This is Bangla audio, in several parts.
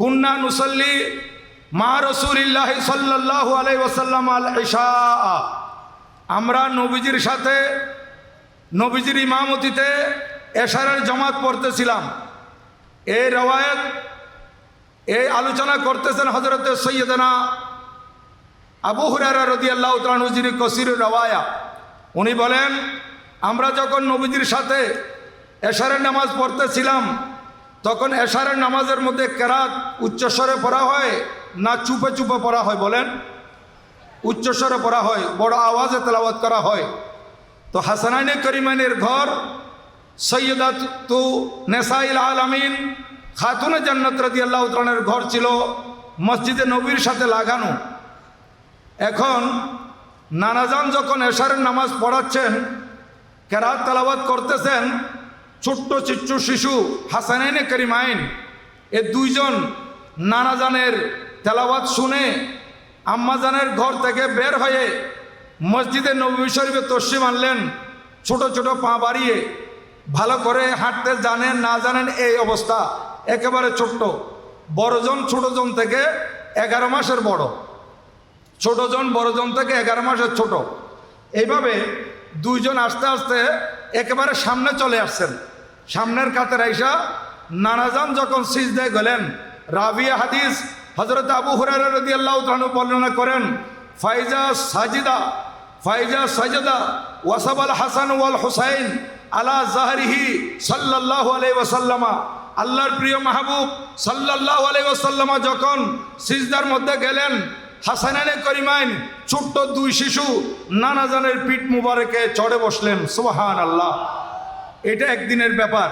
কুন্না নুসল্লি মা রসুলিল্লাহ সাল্লাহ আলাই ওসাল্লাম আল ইশা আমরা নবীজির সাথে, নবীজির ইমামতিতে এশারের জমাত পড়তেছিলাম। এই রওয়ায়ত এই আলোচনা করতেছেন হজরত সৈয়দনা আবু হুরারা রদি আল্লাহ কসির রওয়ায়া, উনি বলেন, আমরা যখন নবীজির সাথে এশারের নামাজ পড়তেছিলাম তখন এশারের নামাজের মধ্যে কেরাত উচ্চস্বরে পড়া হয় না চুপে চুপে পড়া হয় বলেন? উচ্চস্বরে পড়া হয়, বড় আওয়াজে তেলাওয়াত করা হয়। তো হাসানাইনে করিমানের ঘর, সৈয়দাত তু নেসাইল আলামিন খাতুনে জান্নাত রাদি আল্লাহ তালের ঘর ছিল মসজিদে নবীর সাথে লাগানো। এখন নানাজান যখন এশারের নামাজ পড়াচ্ছেন, কেরাত তালাবাদ করতেছেন ছোট্ট চিচ্ছু শিশু হাসানাইনে করিমাইন এ দুইজন নানাজানের তেলাওয়াত শুনে আম্মাজানের ঘর থেকে বের হয়ে মসজিদে নবী শরীফে তসিম আনলেন। ছোট ছোট পা বাড়িয়ে ভালো করে হাঁটতে জানেন, না জানেন এই অবস্থা। একেবারে ছোট্ট। বড়জন ছোটজন থেকে এগারো মাসের বড়। ছোটজন বড়জন থেকে এগারো মাসের ছোট। এইভাবে দুইজন আস্তে আস্তে একেবারে সামনে চলে আসছেন। সামনের কাতের আইসা নানাজান যখন সিজদায় গেলেন, রাবিয়া হাদিস হজরত আবু আল্লাহ বর্ণনা করেন, ফাইজা সাজিদা, ফাইজা সাজদা ওয়াসাবাল হাসান ওয়াল হুসাইন আলা জাহরিহি সাল্লাল্লাহু আলাইহি ওয়াসাল্লামা। আল্লাহর প্রিয় মাহবুব সাল্লাল্লাহু আলাইহি ওয়াসাল্লামা যখন সিজদার মধ্যে গেলেন হাসানানে করিমাইন ছোট্ট দুই শিশু নানাজানের পিঠ মুবারকে চড়ে বসলেন সুবহান আল্লাহ এটা একদিনের ব্যাপার।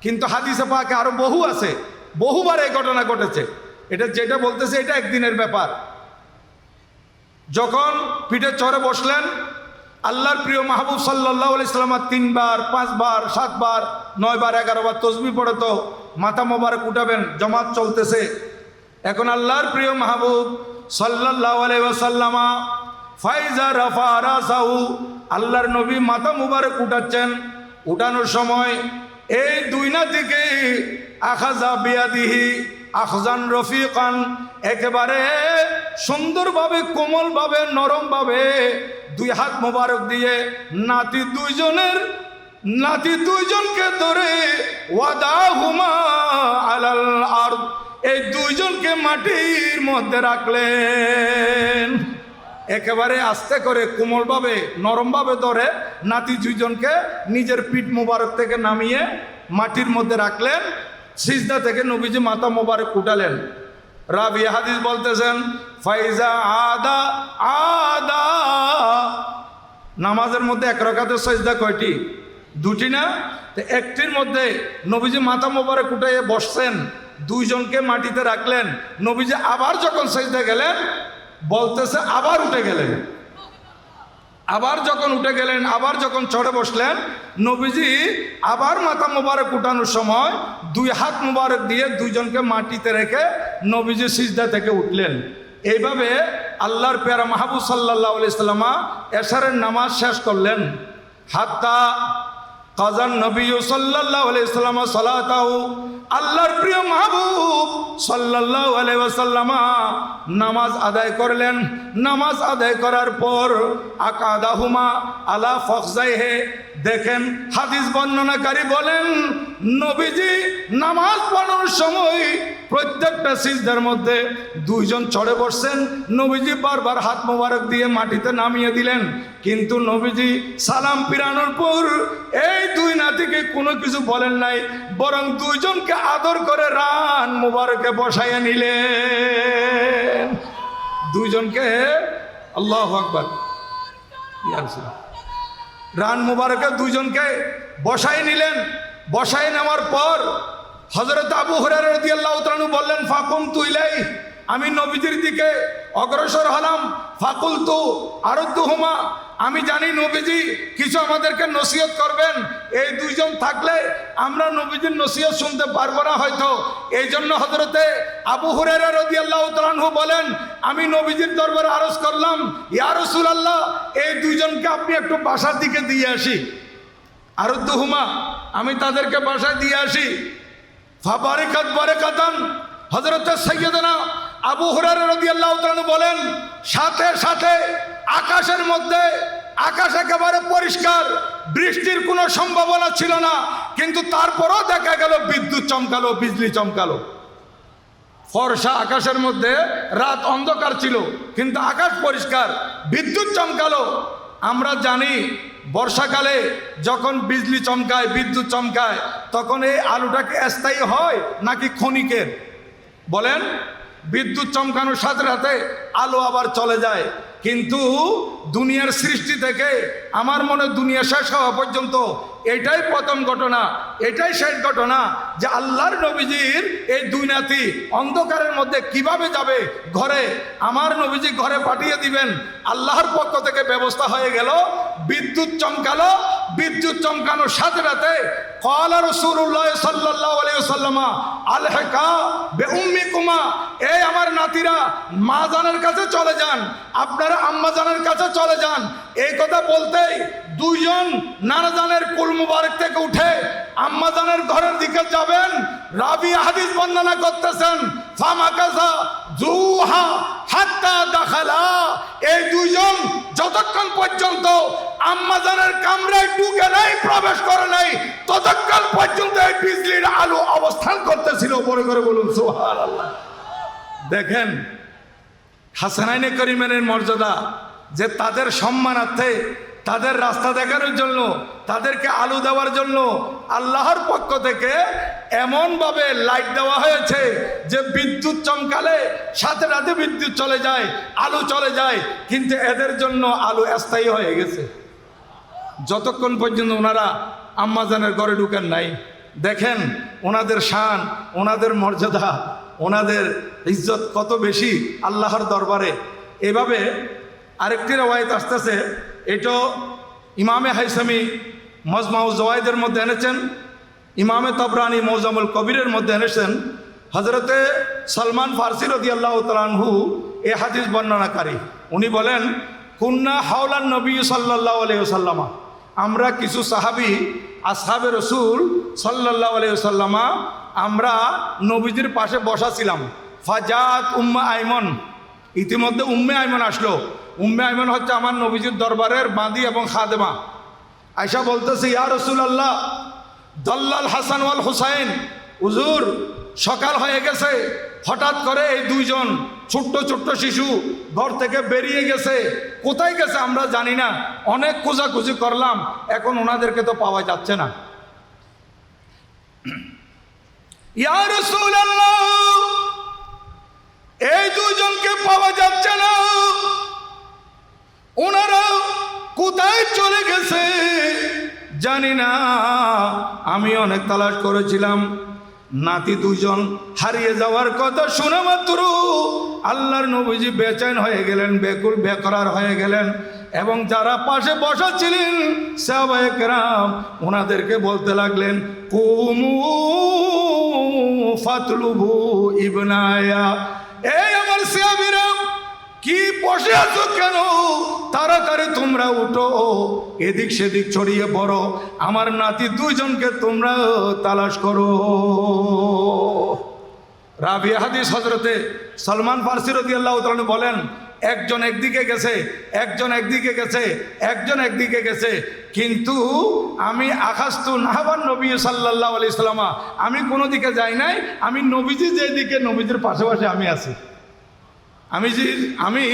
কিন্তু হাদিসে পাকে আরও বহু আছে। বহুবার এই ঘটনা ঘটেছে। এটা যেটা বলতেছে, এটা একদিনের ব্যাপার। যখন পিঠে চড়ে বসলেন, আল্লাহর প্রিয় মাহবুব সাল্লাহ ইসলামার তিনবার, পাঁচবার, সাতবার, নয়বার, এগারোবার তসবি পড়ে তো মাথা মোবারক উঠাবেন, জমাত চলতেছে। এখন আল্লাহর প্রিয় মাহবুব সাল্লাহ আলাইসাল্লামা ফাইজা রফা রাসাহু, আল্লাহর নবী মাথা মুবারক উঠাচ্ছেন। উঠানোর সময় এই দুই নাতিকে আখাজা বিয়াদিহি আখজান রফিকান একেবারে সুন্দরভাবে, কোমলভাবে, নরমভাবে দুই হাত মোবারক দিয়ে নাতি দুইজনের, নাতি দুইজনকে ধরে ওয়াদা হুমা আলাল আর এই দুইজনকে মাটির মধ্যে রাখলেন। একেবারে আস্তে করে কোমলভাবে, নরমভাবে ধরে নাতি দুইজনকে নিজের পিঠ মোবারক থেকে নামিয়ে মাটির মধ্যে রাখলেন, সিজদা থেকে নবীজি মাথা মোবারক উঠালেন। রাবি হাদিস বলতেছেন, ফাইজা আদা আদা। নামাজের মধ্যে এক রকাতের সজদা কয়টি? দুটি না? তো একটির মধ্যে নবীজি মাথা মোবারক উঠাইয়ে বসছেন, দুইজনকে মাটিতে রাখলেন। নবীজি আবার যখন সেজদা গেলেন বলতেছে, আবার উঠে গেলেন। আবার যখন উঠে গেলেন, আবার যখন চড়ে বসলেন, নবীজি আবার মাথা মোবারক উঠানোর সময় দুই হাত মোবারক দিয়ে দুইজনকে মাটিতে রেখে নবীজি সিজদা থেকে উঠলেন। এইভাবে আল্লাহর পেয়ারা মাহবুব সাল্লাহ ইসলামা এশারের নামাজ শেষ করলেন। হাত্তা কাজান নবী সাল্লাহ আলাইসাল্লাম সালাতাহু, আল্লাহর প্রিয় মাহবুব সাল্লাহ আলাইসাল্লামা নামাজ আদায় করলেন। নামাজ আদায় করার পর আকাদাহুমা আলা ফখজাইহে, দেখেন হাদিস বর্ণনাকারী বলেন, নবীজি নামাজ পড়ানোর সময় প্রত্যেকটা সিজদার মধ্যে দুইজন চড়ে বসছেন। নবীজি বারবার হাত মোবারক দিয়ে মাটিতে নামিয়ে দিলেন। কিন্তু নবীজি সালাম পিরানোর পর এই দুই নাতিকে কোনো কিছু বলেন নাই, বরং দুইজনকে আদর করে রান মোবারকে বসাইয়া নিলেন। দুইজনকে, আল্লাহ আকবর। রান মুবারকে দুইজনকে বসাই নিলেন। বসাই নেওয়ার পর হজরত আবু হরার তানু বললেন ফাকুম তুইলাই আমি নবীজির দিকে অগ্রসর হলাম। ফাকুল তু আরদ্দু হুমা আমি জানি নবীজি কিছু আমাদেরকে নসিহত করবেন। এই দুইজন থাকলে আমরা নবীজির নসিহত শুনতে পারব না হয়তো। এই জন্য হজরতে আবু হুরেরা রদি আল্লাহ বলেন, আমি নবীজির দরবারে আরজ করলাম, ইয়া রসুল আল্লাহ এই দুইজনকে আপনি একটু বাসার দিকে দিয়ে আসি। আরুদ্দুহুমা, আমি তাদেরকে বাসায় দিয়ে আসি। ফাবারেকাত বারেকাতান হজরত সৈয়দনা আবু হুরার রদি আল্লাহ বলেন, সাথে সাথে আকাশের মধ্যে, আকাশ একেবারে পরিষ্কার, বৃষ্টির কোনো সম্ভাবনা ছিল না, কিন্তু তারপরও দেখা গেল বিদ্যুৎ চমকালো, বিজলি চমকালো। ফর্সা আকাশের মধ্যে রাত অন্ধকার ছিল, কিন্তু আকাশ পরিষ্কার, বিদ্যুৎ চমকালো। আমরা জানি, বর্ষাকালে যখন বিজলি চমকায়, বিদ্যুৎ চমকায়, তখন এই আলুটাকে স্থায়ী হয় নাকি ক্ষণিকের? বলেন বিদ্যুৎ চমকানোর সাথে সাথে আলো আবার চলে যায়। কিন্তু দুনিয়ার সৃষ্টি থেকে আমার মনে দুনিয়া শেষ হওয়া পর্যন্ত এটাই প্রথম ঘটনা, এটাই শেষ ঘটনা যে আল্লাহর নবীজির এই দুই নাতি অন্ধকারের মধ্যে কীভাবে যাবে ঘরে? আমার নবীজি ঘরে পাঠিয়ে দিবেন। আল্লাহর পক্ষ থেকে ব্যবস্থা হয়ে গেল। বিদ্যুৎ চমকালো। বিদ্যুৎ চমকানোর সাথে সাথে কলা রসুল্লাহ সাল্লাহ আলাইসাল্লামা আলহেকা বে উম্মিকুমা এই আমার নাতিরা, মা জানের কাছে চলে যান। আপনারা আম্মা জানের কাছে চলে যান। এই কথা বলতেই দুইজন নানাজানের কুল থেকে উঠে আম্মা জানের ঘরের দিকে যাবেন। রাবি হাদিস বর্ণনা করতেছেন, ফামাকাজা জুহা হাত্তা দাখালা। এই দুইজন যতক্ষণ পর্যন্ত আম্মাজানের কামরায় ঢুকে নাই, প্রবেশ করে নাই, ততক্ষণ পর্যন্ত এই বিজলির আলো অবস্থান করতেছিল। বড় করে বলুন সোহার দেখেন, হাসানাইনে করিমের মর্যাদা যে তাদের সম্মানার্থে তাদের রাস্তা দেখানোর জন্য, তাদেরকে আলু দেওয়ার জন্য আল্লাহর পক্ষ থেকে এমনভাবে লাইট দেওয়া হয়েছে যে বিদ্যুৎ চমকালে সাথে রাতে বিদ্যুৎ চলে যায়, আলু চলে যায়, কিন্তু এদের জন্য আলু স্থায়ী হয়ে গেছে। যতক্ষণ পর্যন্ত ওনারা আম্মাজানের ঘরে ঢুকেন নাই, দেখেন ওনাদের শান, ওনাদের মর্যাদা, ওনাদের ইজ্জত কত বেশি আল্লাহর দরবারে। এভাবে আরেকটি রেওয়ায়ত আসতেছে এটা ইমামে হাইসামি মজমাউ জওয়াইদের মধ্যে এনেছেন, ইমামে তবরানি মৌজামুল কবিরের মধ্যে এনেছেন। হজরতে সলমান ফার্সি রদি আল্লাহ তালানহু এ হাদিস বর্ণনাকারী। উনি বলেন, কুন্না হাওলান নবী সাল্লাহ আলহিসাল্লামা আমরা কিছু সাহাবি, আসহাবে রসুল সাল্লাহ আলহিসাল্লামা আমরা নবীজির পাশে বসা ছিলাম। ফাজাত উম্মা আইমন ইতিমধ্যে উম্মে আইমন আসলো। উম্মে আইমন হচ্ছে আমার নবীজির দরবারের বাঁদি এবং খাদেমা। আয়সা বলতেছে, ইয়া রসুল আল্লাহ দল্লাল হাসান ওয়াল হুসাইন উজুর সকাল হয়ে গেছে। হঠাৎ করে এই দুইজন ছোট্ট ছোট্ট শিশু ঘর থেকে বেরিয়ে গেছে। কোথায় গেছে আমরা জানি না। অনেক খোঁজাখুঁজি করলাম, এখন ওনাদেরকে তো পাওয়া যাচ্ছে না। ইয়া রাসূলুল্লাহ এই দুজনকে পাওয়া যাচ্ছে না। ওনারা কোথায় চলে গেছে জানি না। আমি অনেক তালাশ করেছিলাম। নাতি দুজন হারিয়ে যাওয়ার কথা শোনা মাত্র। আল্লাহর নবীজি বেচেন হয়ে গেলেন, বেকুল, বেকরার হয়ে গেলেন এবং যারা পাশে বসা ছিলেন সাহবায়করাম ওনাদেরকে বলতে লাগলেন, কুমু ফাতলুবু ইবনায়া। এই আমার সিয়াবিরাম কি বসে আছো কেন? তাড়াতাড়ি তোমরা উঠো। এদিক সেদিক ছড়িয়ে পড়ো। আমার নাতি দুইজনকে তোমরা তালাশ করো। রাবি হাদিস হজরতে সলমান ফার্সিরতি আল্লাহ বলেন একজন একদিকে গেছে, একজন একদিকে গেছে, একজন একদিকে গেছে। কিন্তু আমি আকাস্তু নাহবান নবী সাল্লাহ আলি সাল্লামা, আমি কোনো দিকে যাই নাই, আমি নবীজি যেদিকে নবীজির পাশে পাশে আমি আছি। আমি যে, আমি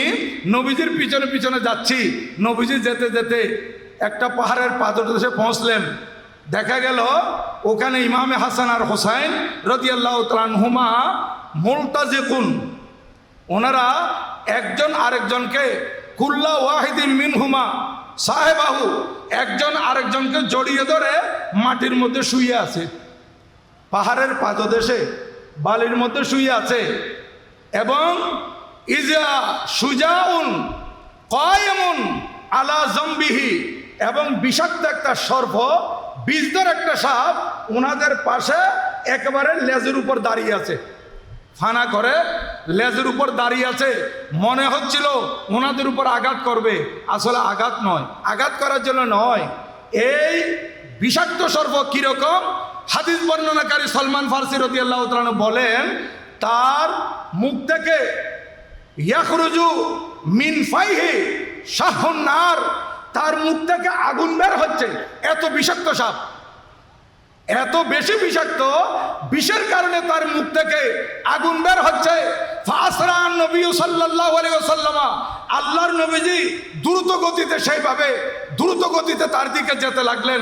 নবীজির পিছনে পিছনে যাচ্ছি, নবীজি যেতে যেতে একটা পাহাড়ের পাদদেশে পৌঁছলেন। দেখা গেল, ওখানে ইমামে হাসান আর হোসাইন রদিয়াল্লাহ হুমা মোলতাজেকুন। ওনারা একজন আরেকজনকে, কুল্লা ওয়াহিদিন মিন হুমা সাহেবাহু, একজন আরেকজনকে জড়িয়ে ধরে মাটির মধ্যে শুয়ে আছে। পাহাড়ের পাদদেশে, বালির মধ্যে শুয়ে আছে। এবং ইজা সুজাউন কয়মুন আলা জম্বিহি, এবং বিষাক্ত একটা সর্প বিষদার একটা সাপ ওনাদের পাশে একেবারে লেজের উপর দাঁড়িয়ে আছে। ফানা করে লেজের উপর দাঁড়িয়ে আছে। মনে হচ্ছিল ওনাদের উপর আঘাত করবে। আসলে আঘাত নয়। আঘাত করার জন্য নয়। এই বিষাক্ত সর্ব কীরকম? হাদিস বর্ণনাকারী সলমান ফার্সি রদি আল্লাহ বলেন, তার মুখ থেকে ইয়াখরুজু মিন ফাইহি শাহনার তার মুখ থেকে আগুন বের হচ্ছে। এত বিষাক্ত সাপ। এত বেশি বিষাক্ত, বিষের তার মুখ থেকে আগুন বের হচ্ছে। আল্লাহর নবীজি দ্রুত গতিতে সেইভাবে, দ্রুত গতিতে তার দিকে যেতে লাগলেন।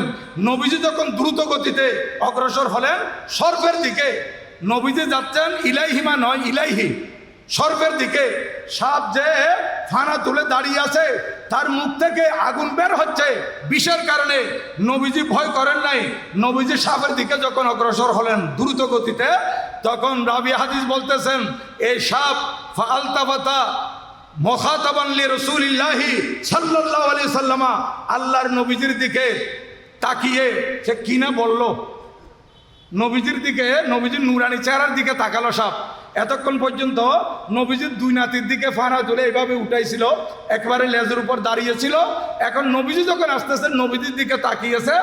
নবীজি যখন দ্রুত গতিতে অগ্রসর হলেন সর্বের দিকে, নবীজি যাচ্ছেন ইলাইহিমা নয়, ইলাইহি। সর্বের দিকে সাপ যে ফানা তুলে দাঁড়িয়ে আছে, তার মুখ থেকে আগুন বের হচ্ছে। বিষের কারণে নবীজি ভয় করেন নাই। নবীজি সাপের দিকে যখন অগ্রসর হলেন দ্রুত গতিতে, তখন রাবি হাদিস বলতেছেন এই সাপ ফালতাবাতা মখাতাবানলি রসুলিল্লাহি সাল্লাল্লাহু আলি সাল্লামা। আল্লাহর নবীজির দিকে তাকিয়ে সে কিনা বলল? নবীজির দিকে, নবীজির নুরানি চেহারার দিকে তাকালো সাপ। এতক্ষণ পর্যন্ত নবীজির দুই নাতির দিকে ফানা তুলে এইভাবে উঠাইছিল, একবারে লেজের উপর দাঁড়িয়েছিল। এখন নবীজি যখন আসতেছে, নবীজির দিকে তাকিয়েছে,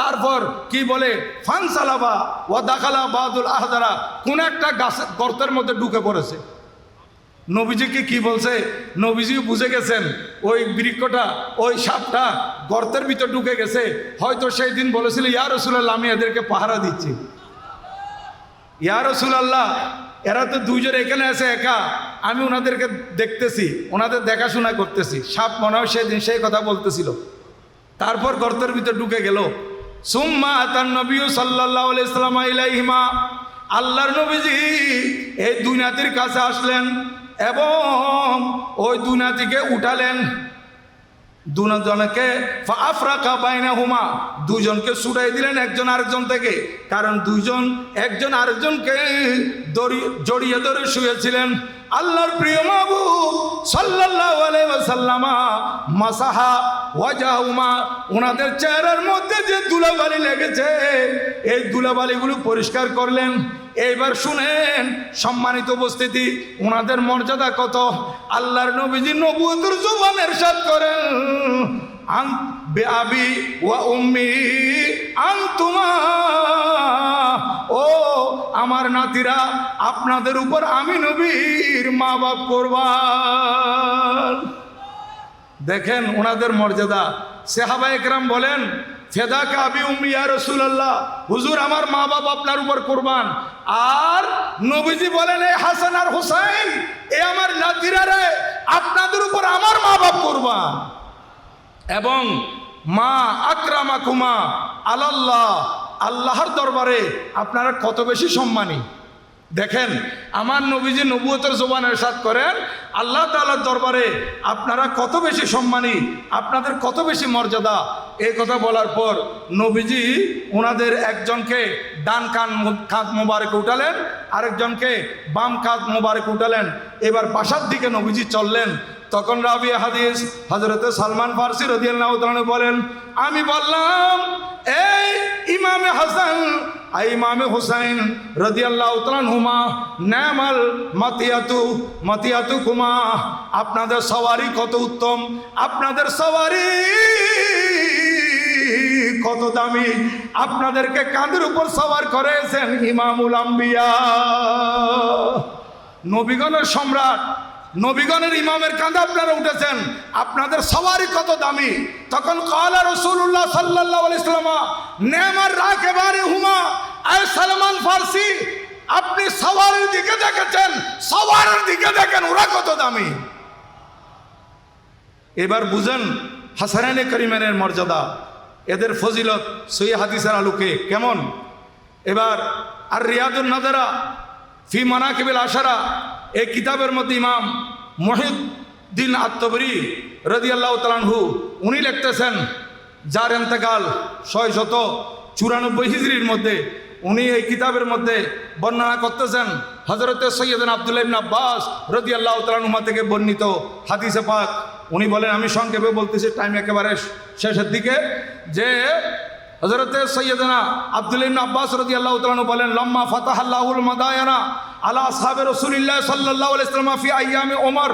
তারপর কি বলে, ফান সালাবা ও দাখালা বাদুল আহদারা কোন একটা গাছের গর্তের মধ্যে ঢুকে পড়েছে। নবীজিকে কি বলছে, নবীজি বুঝে গেছেন, ওই বৃক্ষটা, ওই সাপটা গর্তের ভিতর ঢুকে গেছে, হয়তো সেই দিন বলেছিল, ইয়া রসুল্লাহ আমি এদেরকে পাহারা দিচ্ছি। ইয়া রসুলাল্লাহ এরা তো দুইজন এখানে আছে একা। আমি ওনাদেরকে দেখতেছি, ওনাদের দেখাশোনা করতেছি। সাপ মনে হয় সেদিন সেই কথা বলতেছিল। তারপর গর্তের ভিতর ঢুকে গেল। সুম্মা তার নবী সাল্লাহ ইসলাম আল্লাহর নবীজি এই দুই নাতির কাছে আসলেন এবং ওই দুই নাতিকে উঠালেন। দুজনকে আফরাকা বাইনা হুমা দুজনকে ছুটাই দিলেন একজন আরেকজন থেকে। কারণ দুজন একজন আরেকজনকে জড়িয়ে ধরে শুয়েছিলেন। আল্লাহর প্রিয় মাবু সাল্লাল্লাহু আলাইহি ওয়াসাল্লামা, মাসাহা ওনাদের চেহারার মধ্যে যে দুলাবালি লেগেছে, এই দুলাবালিগুলো পরিষ্কার করলেন। এইবার শুনেন, সম্মানিত উপস্থিতি ওনাদের মর্যাদা কত? আল্লাহর নবীজি নবুয়তের জুবানের সাথ করেন। আন বেআবি ওয়া উম্মি, আনতুমা, ও আমার নাতিরা, আপনাদের উপর আমি নবীর মা বাপ করবান। দেখেন ওনাদের মর্যাদা। সেহাবা একরাম বলেন ফেদা কাবি উমিয়া রসুল্লাহ হুজুর, আমার মা বাপ আপনার উপর কোরবান। আর নবীজি বলেন, এ হাসান আর হুসাইন, এ আমার নাতিরা রে, আপনাদের উপর আমার মা বাপ কোরবান। এবং মা আক্রামাকুমা আলাল্লাহ আল্লাহর দরবারে আপনারা কত বেশি সম্মানী। দেখেন, আমার নবীজি নবুয়তের জোবান এরশাদ করেন, আল্লাহ তালার দরবারে আপনারা কত বেশি সম্মানী, আপনাদের কত বেশি মর্যাদা এই কথা বলার পর নবীজি ওনাদের একজনকে ডান কান কাঁধ মোবারক উঠালেন, আরেকজনকে বাম কাঁধ মোবারক উঠালেন। এবার বাসার দিকে নবীজি চললেন। তখন রাবি হাদিস হজরতে সালমান ফার্সি তাআলা বলেন, আমি বললাম, এই ইমামে হাসান ইমামে হুসাইন রদিয়াল্লাহ হুমা ন্যামাল মাতিয়াতু মাতিয়াতু কুমা আপনাদের সওয়ারি কত উত্তম? আপনাদের কত দামি আপনাদেরকে কাঁধের উপর সওয়ার করেছেন ইমামুল আম্বিয়া। নবীগণের সম্রাট, নবীগণের ইমামের কাঁধে আপনারা উঠেছেন, আপনাদের সবারই কত দামি। তখন কালা রসুল্লাহ সাল্লাহ ইসলামা নেমার রাখ এবারে হুমা আয় সালমান ফার্সি, আপনি সবারের দিকে দেখেছেন সবারের দিকে দেখেন, ওরা কত দামি। এবার বুঝেন হাসানানে করিমেনের মর্যাদা। এদের ফজিলত সই হাদিসের আলোকে কেমন? এবার আর রিয়াদুল নাদারা ফি মানাকিবিল আশারা, এই কিতাবের মধ্যে ইমাম মহিউদ্দিন আত্মবরি রদি আল্লাহ তালানহু উনি লিখতেছেন, যার এন্তেকাল ছয় শত চুরানব্বই হিজড়ির মধ্যে উনি এই কিতাবের মধ্যে বর্ণনা করতেছেন হজরতে সৈয়দিন আবদুল্লাহ আব্বাস রদি আল্লাহ তালানুমা থেকে বর্ণিত হাদিসে পাক। উনি বলেন, আমি সংক্ষেপে বলতেছি টাইম একেবারে শেষের দিকে। যে হজরতে সৈয়দনা আব্দুল আব্বাস রদি আল্লাহ তালু বলেন, লম্মা ফাতাহ আল্লাহুল মাদায়ানা আলা সাহাবে রসুলিল্লাহ সাল্লাহ ইসলামাফি ফি ওমর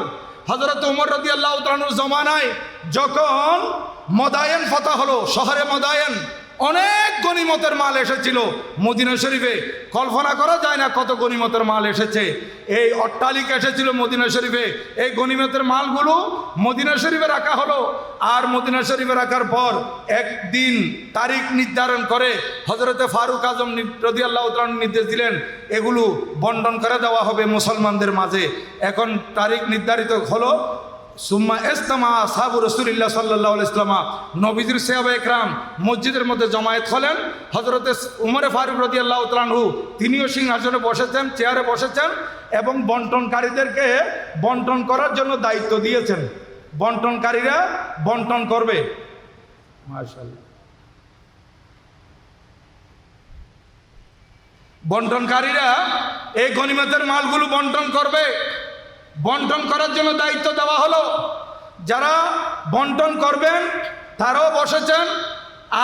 হজরত ওমর রদি আল্লাহ তালুর জমানায় যখন মদায়ন ফাতা হলো, শহরে মদায়ন অনেক গনিমতের মাল এসেছিল মদিনা শরীফে। কল্পনা করা যায় না কত গনিমতের মাল এসেছে। এই অট্টালিকা এসেছিল মদিনা শরীফে। এই গনিমতের মালগুলো মদিনা শরীফে রাখা হলো। আর মদিনা শরীফে রাখার পর একদিন তারিখ নির্ধারণ করে হজরতে ফারুক আজম রদি আল্লাহ নির্দেশ দিলেন, এগুলো বন্টন করে দেওয়া হবে মুসলমানদের মাঝে। এখন তারিখ নির্ধারিত হলো সুম্মা ইস্তামা সাবু রসুলিল্লাহ সাল্লাহ ইসলামা নবীজির সেহাব একরাম মসজিদের মধ্যে জমায়েত হলেন। হজরতে উমরে ফারুক রদি আল্লাহ তিনিও সিংহাসনে বসেছেন, চেয়ারে বসেছেন এবং বন্টনকারীদেরকে বন্টন করার জন্য দায়িত্ব দিয়েছেন। বন্টনকারীরা বন্টন করবে। বন্টনকারীরা এই গণিমতের মালগুলো বন্টন করবে। বন্টন করার জন্য দায়িত্ব দেওয়া হলো। যারা বন্টন করবেন, তারাও বসেছেন।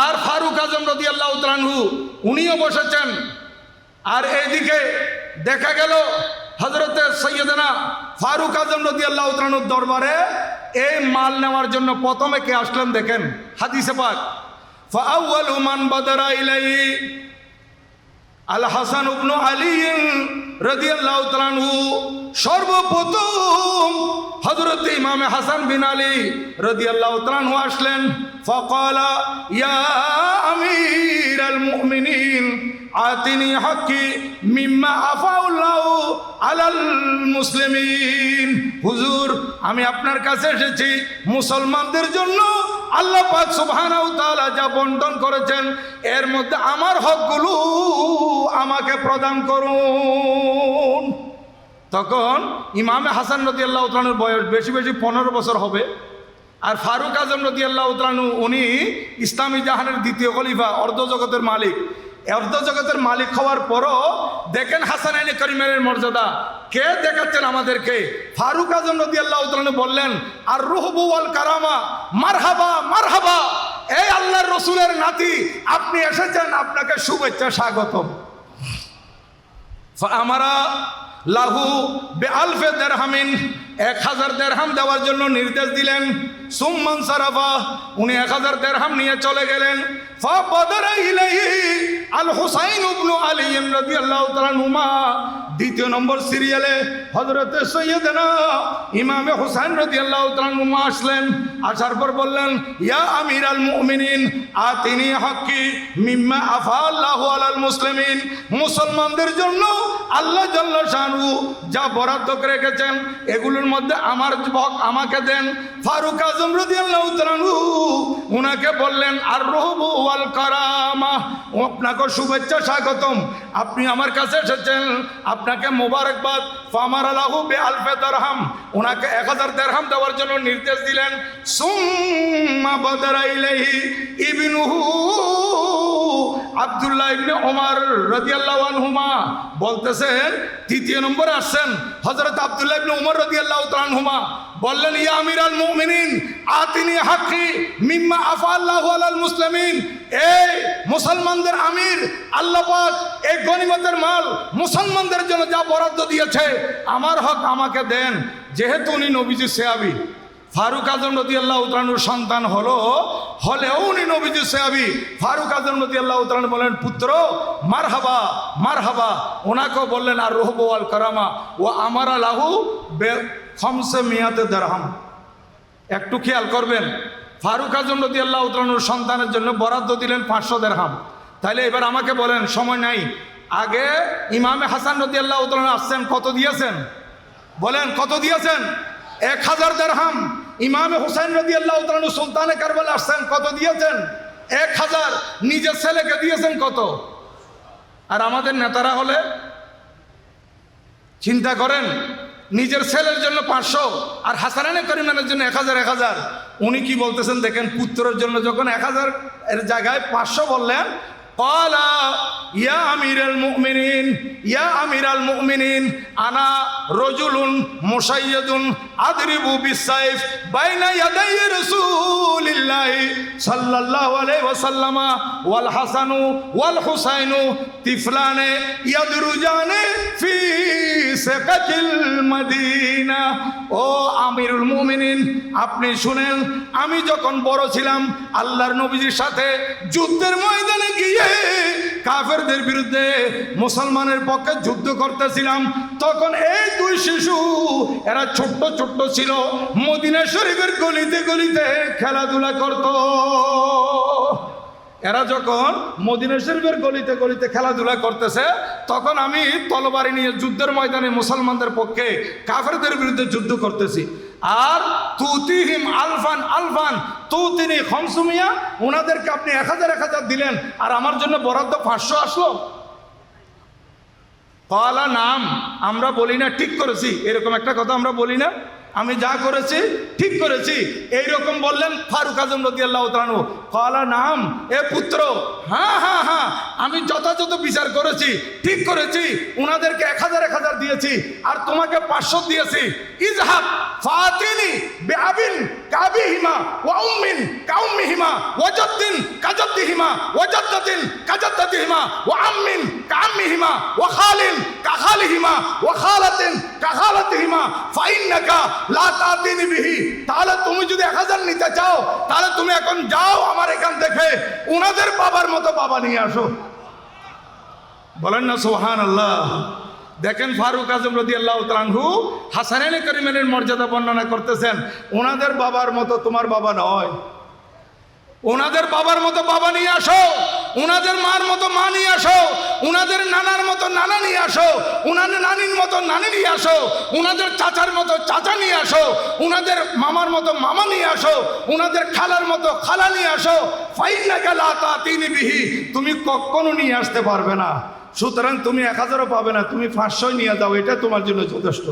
আর ফারুক আজম রদি আল্লাহ তানহু উনিও বসেছেন। আর এইদিকে দেখা গেল হজরতে সৈয়দনা ফারুক আজম রদি আল্লাহ তানুর দরবারে এই মাল নেওয়ার জন্য প্রথমে কে আসলেন দেখেন, হাদিসে পাক। ফাআউয়ালু মান বাদারা ইলাইহি আল হাসান উবনু আলী রাদিয়াল্লাহু তাআলাহু সর্বপ্রথম হযরত ইমামে হাসান বিন আলী রাদিয়াল্লাহু তাআলাহু আসলেন। ফাকালা, ইয়া আমিরাল মুমিনিন, আতিনি হাক্কি মিম্মা আফাউল্লাহু আলাল মুসলিমিন। হুজুর, আমি আপনার কাছে এসেছি মুসলমানদের জন্য আল্লাহ পাক সুবহানাহু তাআলা যা বন্টন করেছেন, এর মধ্যে আমার হকগুলো আমাকে প্রদান করুন। তখন ইমামে হাসান রদি আল্লাহ উতলানুর বয়স বেশি বেশি পনেরো বছর হবে, আর ফারুক আজম রদি আল্লাহ উতরানু উনি ইসলামী জাহানের দ্বিতীয় খলিফা, অর্ধজগতের মালিক। অর্ধজগতের মালিক হওয়ার পরও দেখেন হাসান আলী করিমের মর্যাদা। কে দেখাচ্ছেন আমাদেরকে? ফারুক আজম নদী আল্লাহ বললেন আর রুহবু আল কারামা মারহাবা মারহাবা, এই আল্লাহর রসুলের নাতি, আপনি এসেছেন, আপনাকে শুভেচ্ছা স্বাগতম। আমারা লাহু বে আলফে দেরহামিন এক হাজার দেড়হাম দেওয়ার জন্য নির্দেশ দিলেন। সুম্মান সারাফা, উনি এক হাজার দেড়হাম নিয়ে চলে গেলেন। আল হুসাইন উবনু আলী রাদিয়াল্লাহু তাআলা নুমা দ্বিতীয় নম্বর সিরিয়ালে হযরত সৈয়দনা ইমামে হুসাইন রাদিয়াল্লাহু তাআলা নুমা আসলেন। আসার পর বললেন, ইয়া আমির আল মুমিনিন, আতিনি হাক্কি মিম্মা আফা আল্লাহু আলাল মুসলিমিন। মুসলমানদের জন্য আল্লাহ জাল্লা শানু যা বরাদ্দ রেখেছেন এগুলোর মধ্যে আমার হক আমাকে দেন। ফারুক আজম রাদিয়াল্লাহু উনাকে বললেন আর রহবু ওয়াল কারামা আপনাকে শুভেচ্ছা স্বাগতম। আপনি আমার কাছে এসেছেন। আপনাকে মোবারকবাদ। ফামার আলাহু বে আলফে দরহাম। ওনাকে এক হাজার দেড়হাম দেওয়ার জন্য নির্দেশ দিলেন, সুম্মা বদরাইলেহি ইবনুহু আব্দুল্লাহ ইবনে ওমর রাদিয়াল্লাহু আনহুমা। বলতেছেন তৃতীয় নম্বরে আসছেন। হযরত আব্দুল্লাহ ইবনে ওমর রাদিয়াল্লাহু বললেন, ইয়া আতিনি হাক্কি মিম্মা আফা মুসলিমিন। মুসলমানদের আমির আল্লাহ পাক এই গনিমতের মাল মুসলমানদের জন্য যা বরাদ্দ দিয়েছে, আমার হক আমাকে দেন। যেহেতু উনি নবীজি সেয়াবি, ফারুক আজম নদী আল্লাহ উতরানুর সন্তান হলো, হলেও উনি নবীজি সেয়াবি। ফারুক আজম নদী আল্লাহ উতরান বলেন, পুত্র মার হাবা মার হাবা ওনাকেও বললেন, আর রহবো আল কারামা। ও আমার লাহু খমসে মিয়াতে দেরহাম একটু খেয়াল করবেন, ফারুক আজম নদী আল্লাহ উতরানুর সন্তানের জন্য বরাদ্দ দিলেন পাঁচশো দেড়হাম। তাহলে এবার আমাকে বলেন, সময় নাই। আগে ইমামে হাসান নদী আল্লাহ উতরান আসছেন, কত দিয়েছেন? বলেন, কত দিয়েছেন? এক হাজার দেড়হাম। ইমামে হুসাইন রদি আল্লাহ উতরানু সুলতানে কারবাল আসছেন, কত দিয়েছেন? এক হাজার। নিজের ছেলেকে দিয়েছেন কত? আর আমাদের নেতারা হলে চিন্তা করেন নিজের ছেলের জন্য পাঁচশো আর হাসানানে করিমানের জন্য এক হাজার এক হাজার। উনি কি বলতেছেন দেখেন, পুত্রের জন্য যখন এক হাজার এর জায়গায় পাঁচশো বললেন قال يا أمير المؤمنين يا أمير المؤمنين أنا رجل مشيد أضرب بالسيف بين يدي رسول الله صلى الله عليه وسلم والحسن والحسين طفلان يدرجان في سكة المدينة ও আমিরুল মুমিনিন আপনি শুনেন আমি যখন বড় ছিলাম আল্লাহর নবীজির সাথে যুদ্ধের ময়দানে গিয়ে কাফেরদের বিরুদ্ধে মুসলমানের পক্ষে যুদ্ধ করতেছিলাম। তখন এই দুই শিশু, এরা ছোট্ট ছোট্ট ছিল, মদিনা শরীফের গলিতে গলিতে খেলাধুলা করত। এরা যখন মদিনা শরীফের গলিতে গলিতে খেলাধুলা করতেছে, তখন আমি তলবারি নিয়ে যুদ্ধের ময়দানে মুসলমানদের পক্ষে কাফেরদের বিরুদ্ধে যুদ্ধ করতেছি। আর তুতিহিম আলফান আলফান। তু তিনি খমসুমিয়া ওনাদেরকে আপনি এক হাজার এক হাজার দিলেন, আর আমার জন্য বরাদ্দ পাঁচশো আসলো। কলা নাম, আমরা বলি না, ঠিক করেছি। এরকম একটা কথা আমরা বলি না। আমি যা করেছি, ঠিক করেছি। এই রকম বললেন ফারুক আজম রদি আল্লাহ তানু কলা নাম, এ পুত্র। হ্যাঁ হ্যাঁ হ্যাঁ আমি যথাযথ বিচার করেছি, ঠিক করেছি। ওনাদেরকে এক হাজার এক হাজার দিয়েছি। আর তোমাকে পাঁচশো দিয়েছি। ইজহাব ফাতিনি বেআবিন কাবিহিমা ওয়া উম্মিন কাউম্মিহিমা ওয়াজাদ্দিন কাজাদ্দিহিমা ওয়াজাদ্দাতিন কাজাদ্দাতিহিমা ওয়া আম্মিন কাম্মিহিমা ওয়া খালিন কাখালিহিমা ওয়া খালাতিন কাখালাতিহিমা ফাইন্নাকা লা তাতিনি বিহি। তাহলে তুমি যদি এক হাজার নিতে চাও, তাহলে তুমি এখন যাও আমার এখান থেকে। ওনাদের বাবার মতো বাবা নিয়ে আসো। বলেন না সোহান আল্লাহ দেখেন ফারুক আজম রদি আল্লাহ তালানহু হাসানাইন করিমেনের মর্যাদা বর্ণনা করতেছেন, ওনাদের বাবার মতো তোমার বাবা নয়। ওনাদের বাবার মতো বাবা নিয়ে আসো। ওনাদের মার মতো মা নিয়ে আসো। ওনাদের নানার মতো নানা নিয়ে আসো। ওনাদের নানির মতো নানি নিয়ে আসো। ওনাদের চাচার মতো চাচা নিয়ে আসো। ওনাদের মামার মতো মামা নিয়ে আসো। ওনাদের খালার মতো খালা নিয়ে আসো। ফাইন গেলা তা তিনি বিহি, তুমি কখনো নিয়ে আসতে পারবে না। সুতরাং তুমি এক হাজারও পাবে না তুমি পাঁচশোই নিয়ে দাও এটা তোমার জন্য যথেষ্ট।